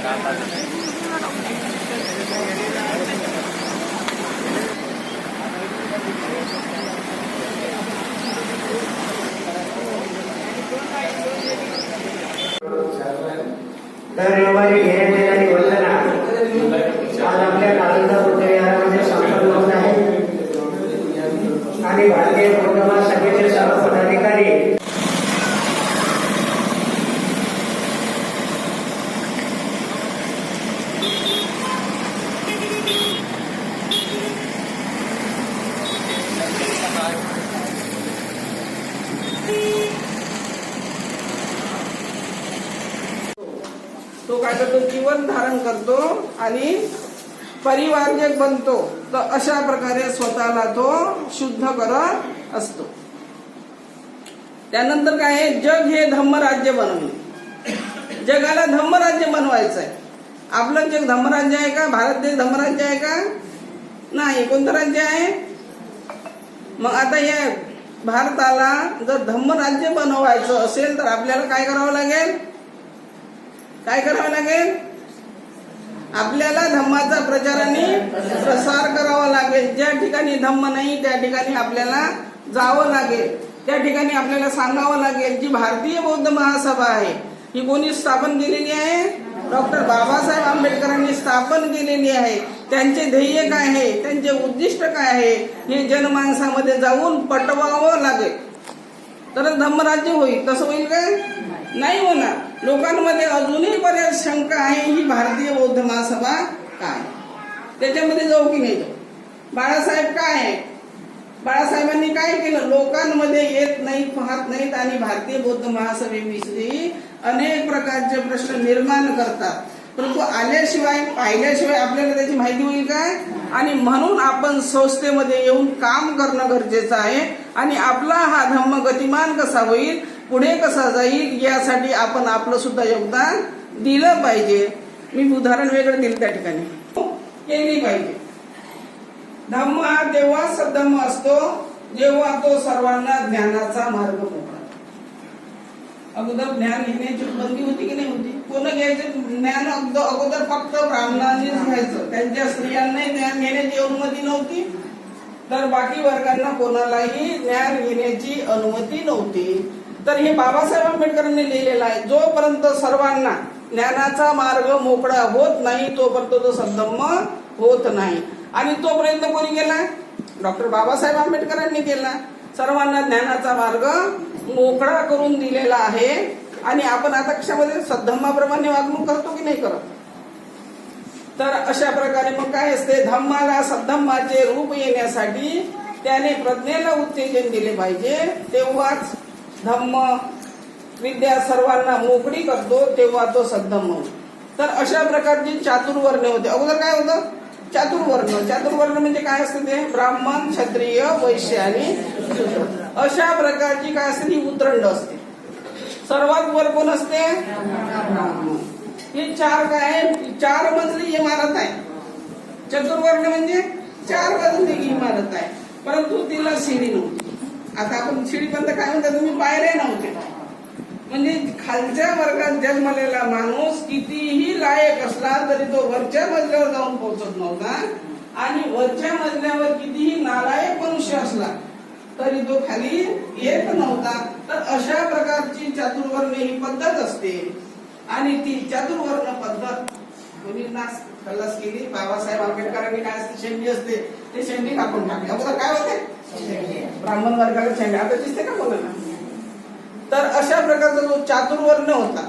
दर रविवारी घेण्यात येणारी वंदना आज आपल्या नालंदा बुद्ध विहारामध्ये संपन्न होत आहे आणि भारतीय बौद्ध महासभेचे सर्व पदाधिकारी तो काय करतो? जीवन धारण करतो आणि परिवारजक बनतो. तर अशा प्रकारे स्वतःला तो शुद्ध करत असतो. त्यानंतर काय आहे? जग हे धम्मराज्य बनवणे. जगाला धम्मराज्य बनवायचं आहे आपलं जग धम्मराज्य आहे का? भारत देश धम्मराज्य आहे का? नाही. कोणतं राज्य आहे? मग आता या भारताला जर धम्मराज्य बनवायचं असेल तर आपल्याला काय करावं लागेल? काय करावं लागेल? आपल्याला धम्माचा प्रचाराने प्रसार करावा लागेल. ज्या ठिकाणी धम्म नाही त्या ठिकाणी आपल्याला जावं लागेल. त्या ठिकाणी आपल्याला सांगावं लागेल जी भारतीय बौद्ध महासभा आहे. ही कोणी स्थापन केलेली आहे? डॉक्टर बाबासाहेब आंबेडकरांनी स्थापन केलेली आहे. त्यांचे ध्येय काय आहे? त्यांचे उद्दिष्ट काय आहे? हे जनमानसामध्ये जाऊन पटवावं लागेल. तरच धम्मराज्य होईल. तसं होईल काय नाही होणार. लोकांमध्ये अजूनही बऱ्याच शंका आहे ही भारतीय बौद्ध महासभा काय? त्याच्यामध्ये जाऊ की नाही जाऊ? बाळासाहेब काय आहे? बाळासाहेबांनी काय केलं? लोकांमध्ये येत नाही पाहत नाहीत आणि भारतीय बौद्ध महासभेविषयी अनेक प्रकारचे प्रश्न निर्माण करतात. परंतु आल्याशिवाय पाहिल्याशिवाय आपल्याला त्याची माहिती होईल काय आणि म्हणून आपण संस्थेमध्ये येऊन काम करणं गरजेचं आहे आणि आपला हा धम्म गतिमान कसा होईल? पुढे कसा जाईल यासाठी आपण आपलं सुद्धा योगदान दिलं पाहिजे. मी उदाहरण वेगळं दिलं त्या ठिकाणी. केली पाहिजे. धम्म हा तेव्हा सद्धम्म असतो जेव्हा तो सर्वांना ज्ञानाचा मार्ग मोकळा अगोदर ज्ञान घेण्याची बंदी होती की नाही होती? कोण घ्यायचं? ज्ञान अगोदर अगोदर फक्त ब्राह्मणांनीच घ्यायचं. त्यांच्या स्त्रियांनाही ज्ञान घेण्याची अनुमती नव्हती. तर बाकी वर्गांना कोणालाही ज्ञान घेण्याची अनुमती नव्हती. तर हे बाबासाहेब आंबेडकरांनी लिहिलेलं आहे जोपर्यंत सर्वांना ज्ञानाचा मार्ग मोकळा होत नाही तोपर्यंत तो सद्धम्म होत नाही. आणि तो प्रयत्न कोणी केला डॉक्टर बाबासाहेब आंबेडकरांनी केला सर्वांना ज्ञानाचा मार्ग मोकळा करून दिलेला आहे. आणि आपण आता कशामध्ये? सद्धम्माप्रमाणे वागणूक करतो की नाही करत? तर अशा प्रकारे मग काय असते? धम्माला सद्धम्माचे रूप येण्यासाठी त्याने प्रज्ञेला उत्तेजन दिले पाहिजे तेव्हाच धम्म. विद्या सर्वांना मोकळी करतो तेव्हा तो सद्धम्म तर अशा प्रकारची चातुर्वर्ण होते. अगोदर काय होतं? चातुर्वर्ण चातुर्वर्ण म्हणजे काय असते ते? ब्राह्मण क्षत्रिय वैश्य आणि अशा प्रकारची काय असते? ती उतरंड असते. सर्वात वर कोण असते? ब्राह्मण. हे चार काय आहे? चार मजली इमारत आहे. चतुर्वर्ण म्हणजे चार मजली इमारत आहे. परंतु तिला शिडी नव्हती. आता आपण शिडीपर्यंत काय म्हणतात तुम्ही पायऱ्या नव्हते. म्हणजे खालच्या वर्गात जन्मलेला माणूस कितीही लायक असला तरी तो वरच्या मजल्यावर जाऊन पोहोचत नव्हता. आणि वरच्या मजल्यावर कितीही नालायक मनुष्य असला तरी तो खाली येत नव्हता. तर अशा प्रकारची चातुर्वर्ण ही पद्धत असते. आणि ती चातुर्वर्ण पद्धत कोणी खल्लास केली. बाबासाहेब आंबेडकरांनी काय असते? शेंडी असते. ते शेंडी कापून टाकली. अगोदर काय होते? ब्राह्मण वर्गाला शेंडी आता दिसते का मुलांना? तर अशा प्रकारचा जो चातुर्वर्ण होता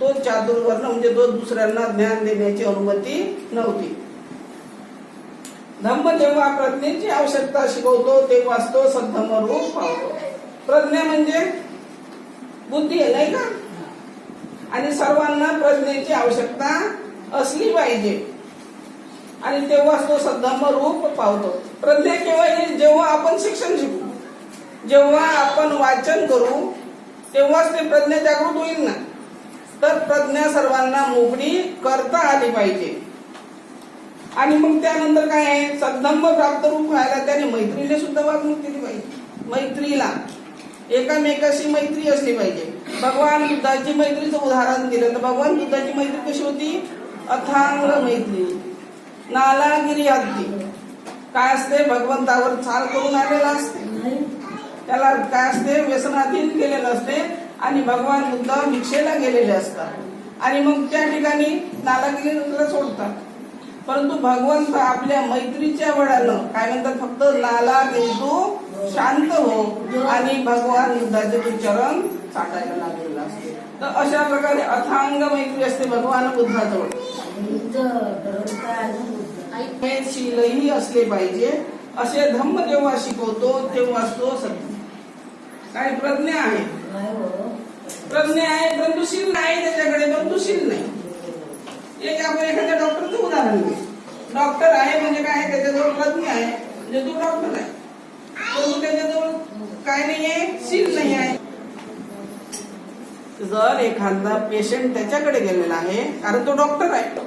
तो चातुर्वर्ण म्हणजे तो दुसऱ्यांना ज्ञान देण्याची अनुमती नव्हती. धम्म जेव्हा प्रज्ञेची आवश्यकता शिकवतो तेव्हाच तो सद्धम रूप पावतो प्रज्ञा म्हणजे बुद्धी आहे नाही का? आणि सर्वांना प्रज्ञेची आवश्यकता असली पाहिजे. आणि तेव्हाच तो सद्धर्म रूप पावतो प्रज्ञा केव्हा येईल जेव्हा आपण शिक्षण शिकू जेव्हा आपण वाचन करू तेव्हाच ते प्रज्ञा जागृत होईल ना? तर प्रज्ञा सर्वांना मोकळी करता आली पाहिजे. आणि मग त्यानंतर काय आहे? सद्धम्म प्राप्त रूप व्हायला त्याने मैत्रीने सुद्धा वागणूक दिली पाहिजे. मैत्रीला. एकामेकाशी मैत्री असली पाहिजे. भगवान बुद्धाची मैत्रीचं उदाहरण दिलं तर भगवान बुद्धाची मैत्री कशी होती? अथांग मैत्री. नालागिरी अगदी. काय असते? भगवंतावर चाल करून आलेला असते. त्याला काय असते? व्यसनाधीन केलेलं असते आणि भगवान बुद्ध भिक्षेला गेलेले असतात. आणि मग त्या ठिकाणी नालागिरीला सोडतात. परंतु भगवंत आपल्या मैत्रीच्या वडानं काय म्हणतात फक्त नाला तू शांत हो. आणि भगवान बुद्धाचे तू चरण चाटायला लागलेलं असते. तर अशा प्रकारे अथांग मैत्री असते भगवान बुद्धाजवळ. शीलही असले पाहिजे. असे धम्म जेव्हा शिकवतो तेव्हा तो सत्य काय प्रज्ञा आहे? प्रज्ञा आहे परंतु शील नाही त्याच्याकडे परंतु शील नाही एक आपण एखाद्या डॉक्टरचं उदाहरण घेऊ डॉक्टर आहे म्हणजे काय? त्याच्याजवळ प्रज्ञा आहे म्हणजे तो डॉक्टर आहे. परंतु त्याच्याजवळ काय नाहीये? शील नाही आहे. जर एखादा पेशंट त्याच्याकडे गेलेला आहे कारण तो डॉक्टर आहे.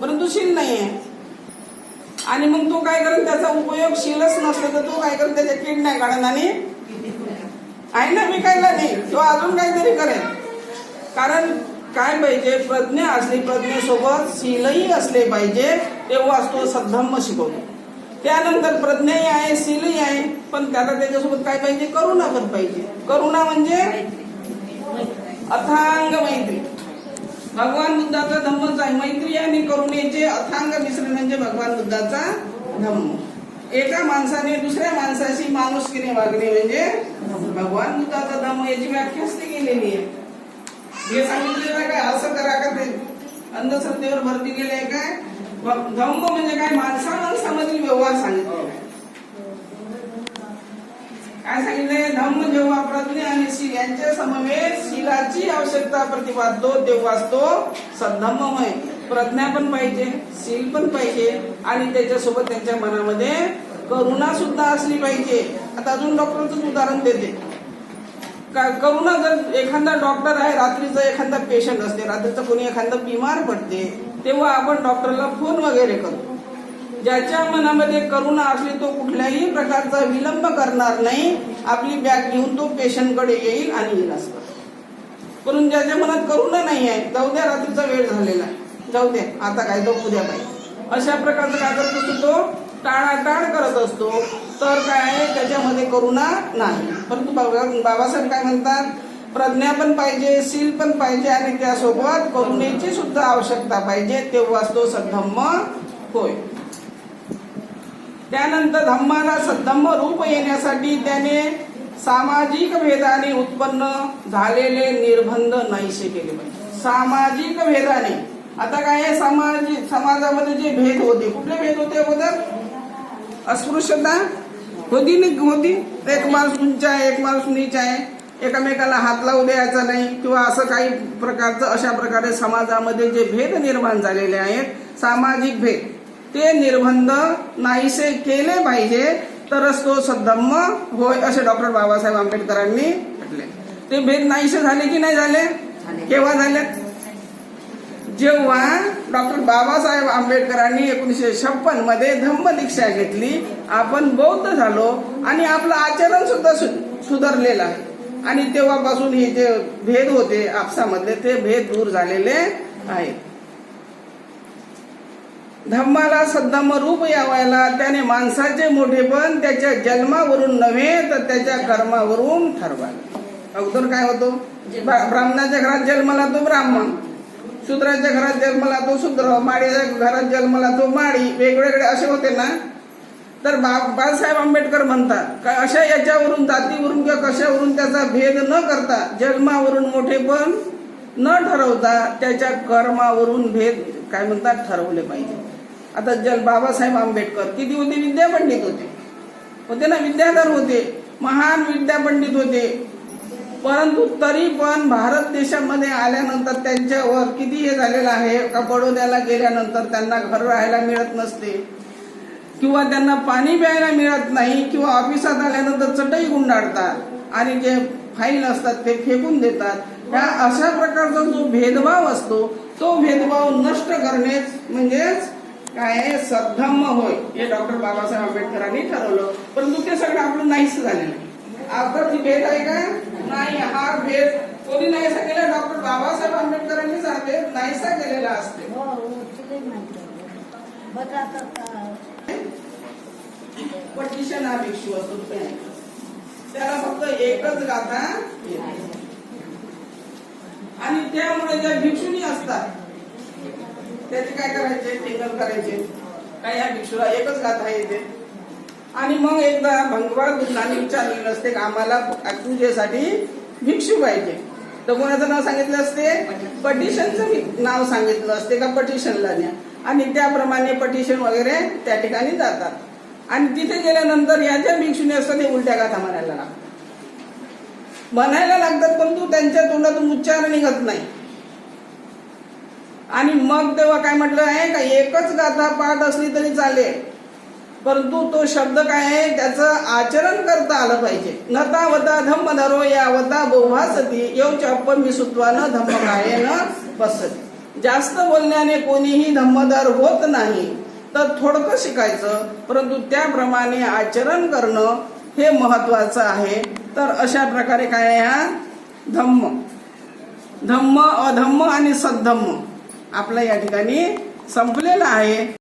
परंतु शील नाही आहे आणि मग तो काय करेल त्याचा उपयोग शीलच नसला तर तो काय करेल त्याच्या किडण्या काढून आणि आहे ना विकायला नाही तो अजून काहीतरी करेल. कारण काय पाहिजे प्रज्ञा असली प्रज्ञेसोबत शीलही असले पाहिजे तेव्हाच तो सद्धम्म शिकवतो. त्यानंतर प्रज्ञाही आहे शीलही आहे पण त्याला त्याच्यासोबत काय पाहिजे? करुणा पण पाहिजे. करुणा म्हणजे? अथांग मैत्री. भगवान बुद्धाचा धम्मच आहे मैत्री आणि करुणेचे अथांग मिश्रण म्हणजे भगवान बुद्धाचा धम्म. एका माणसाने दुसऱ्या माणसाशी माणुसकीने वागणे म्हणजे भगवान बुद्धाचा धम्म याची व्याख्याच असते केलेली आहे. हे सांगितलेलं आहे काय? असं करा का ते? अंधश्रद्धेवर भरती दिलेले काय? भ- धम्म म्हणजे काय? माणसा माणसामधील व्यवहार सांगितले काय सांगितले धम्म जेव्हा प्रज्ञा आणि शील यांच्या समवेत शिलाची आवश्यकता प्रतिपादतो तेव्हाच तो सद्धम्ममय. प्रज्ञा पण पाहिजे शील पण पाहिजे आणि त्याच्यासोबत त्यांच्या मनामध्ये करुणा सुद्धा असली पाहिजे. आता अजून डॉक्टरच उदाहरण देते. का- करुणा जर एखादा डॉक्टर आहे रात्रीचा एखादा पेशंट असते रात्रीचं कोणी एखादा बिमार पडते तेव्हा आपण डॉक्टरला फोन वगैरे करतो. ज्याच्या मनामध्ये करुणा असली तो कुठल्याही प्रकारचा विलंब करणार नाही. आपली बॅग घेऊन तो पेशंटकडे येईल आणि येईल असतं करून ज्याच्या मनात करुणा नाही आहे जाऊ द्या रात्रीचा वेळ झालेला आहे. जाऊ द्या आता काय तो उद्या पाहिजे अशा प्रकारचं काय करत असतो तो? टाळाटाळ करत असतो. तर काय आहे त्याच्यामध्ये करुणा नाही. परंतु बाबा- बाबासाहेब काय म्हणतात? प्रज्ञा पण पाहिजे सील पण पाहिजे आणि त्यासोबत करुणेची सुद्धा आवश्यकता पाहिजे तेव्हाच तो सद्धम्म होय. त्यानंतर धम्माला सद्धम्म रूप येण्यासाठी त्याने सामाजिक भेदाने उत्पन्न झालेले निर्बंध नाहीसे केले पाहिजे. सामाजिक भेदाने. आता काय आहे? सामाजिक समाजामध्ये जे भेद होते कुठले भेद होते अगोदर? अस्पृश्यता? होती ना होती. एक माणूस उंच आहे एक माणूस नीच आहे. एकमेकाला हात लावू द्यायचा नाही किंवा असं काही प्रकारचं अशा प्रकारे समाजामध्ये जे भेद निर्माण झालेले आहेत सामाजिक भेद. ते निर्बंध नाहीसे केले पाहिजे तरच तो सद्धम्म होय असे डॉक्टर बाबासाहेब आंबेडकरांनी म्हटले. ते भेद नाहीसे झाले की नाही झाले? केव्हा झाले? जेव्हा डॉक्टर बाबासाहेब आंबेडकरांनी एकोणीसशे छप्पनमध्ये धम्म दीक्षा घेतली आपण बौद्ध झालो आणि आपलं आचरण सुद्धा सुधारलेलं आहे. आणि तेव्हापासून हे जे भेद होते आपसामधले ते भेद दूर झालेले आहेत. धम्माला सद्धम्म रूप यावायला त्याने माणसाचे मोठेपण त्याच्या जन्मावरून नव्हे तर त्याच्या कर्मावरून ठरवायला अगोदर काय होतो? ब्रा- ब्राह्मणाच्या घरात जन्मला तो ब्राह्मण शूद्राच्या घरात जन्मला तो शूद्र माडीच्या घरात जन्मला तो माडी वेगवेगळे असे होते ना? तर बा बाळासाहेब आंबेडकर म्हणतात का अशा याच्यावरून जातीवरून किंवा कशावरून त्याचा भेद न करता जन्मावरून मोठेपण न ठरवता त्याच्या कर्मावरून भेद काय म्हणतात? ठरवले पाहिजे. आता जल बाबासाहेब आंबेडकर किती होते विद्यापंडित होते. होते ना विद्याधर होते महान विद्यापंडित होते. परंतु तरी पण भारत देशामध्ये आल्यानंतर त्यांच्यावर किती हे झालेलं आहे का बडोद्याला गेल्यानंतर त्यांना घर राहायला मिळत नसते किंवा त्यांना पाणी प्यायला मिळत नाही किंवा ऑफिसात आल्यानंतर चटई गुंडाळतात आणि जे फाईल असतात ते फेकून देतात. ह्या अशा प्रकारचा जो भेदभाव असतो तो भेदभाव नष्ट करणेच म्हणजेच काय आहे, सद्धम्म होय. हे डॉक्टर बाबासाहेब आंबेडकरांनी ठरवलं. परंतु ते सगळं आपलं नाहीच झालेलं आता ती भेद आहे का? नाही हा भेद कोणी नाहीसा केला डॉक्टर बाबासाहेब आंबेडकरांनी सांगते नाहीसा केलेला असते. हो हो पटिशन हा भिक्षू असतो. त्याला फक्त एकच गाथा येते. आणि त्यामुळे ज्या भिक्षुनी असतात त्याचे काय करायचे? टिंगल करायचे. काय ह्या भिक्षूला एकच गाथा येते. आणि मग एकदा भंगवाळ कृष्णाने विचारलेलं असते का आम्हाला पूजेसाठी भिक्षू पाहिजे. तर कोणाचं नाव सांगितलं असते? पटिशनचं नाव सांगितलं असते का पटिशनला न्या. आणि त्याप्रमाणे पटिशन वगैरे त्या ठिकाणी जातात. आणि तिथे गेल्यानंतर या ज्या भिक्षुने असतात ते उलट्या गाथा म्हणायला लागतात. म्हणायला लागतात परंतु त्यांच्या तोंडातून उच्चार निघत नाही. आणि मग तेव्हा काय म्हटलं आहे का एकच गाथा पाठ असली तरी चालेल. परंतु तो शब्द काय आहे त्याचं आचरण करता आलं पाहिजे. नता वता धम्म धरो या वता बहुभासती येऊ चप्प मी सुत्वानं धम्म काय बसत. जास्त बोलण्याने कोणीही धम्मदार होत नाही तर थोडकं शिकायचं. परंतु त्याप्रमाणे आचरण करणं हे महत्वाचं आहे. तर अशा प्रकारे काय आहे हा? धम्म. धम्म अधम्म आणि सद्धम्म. आपलं या ठिकाणी संपलेलं आहे.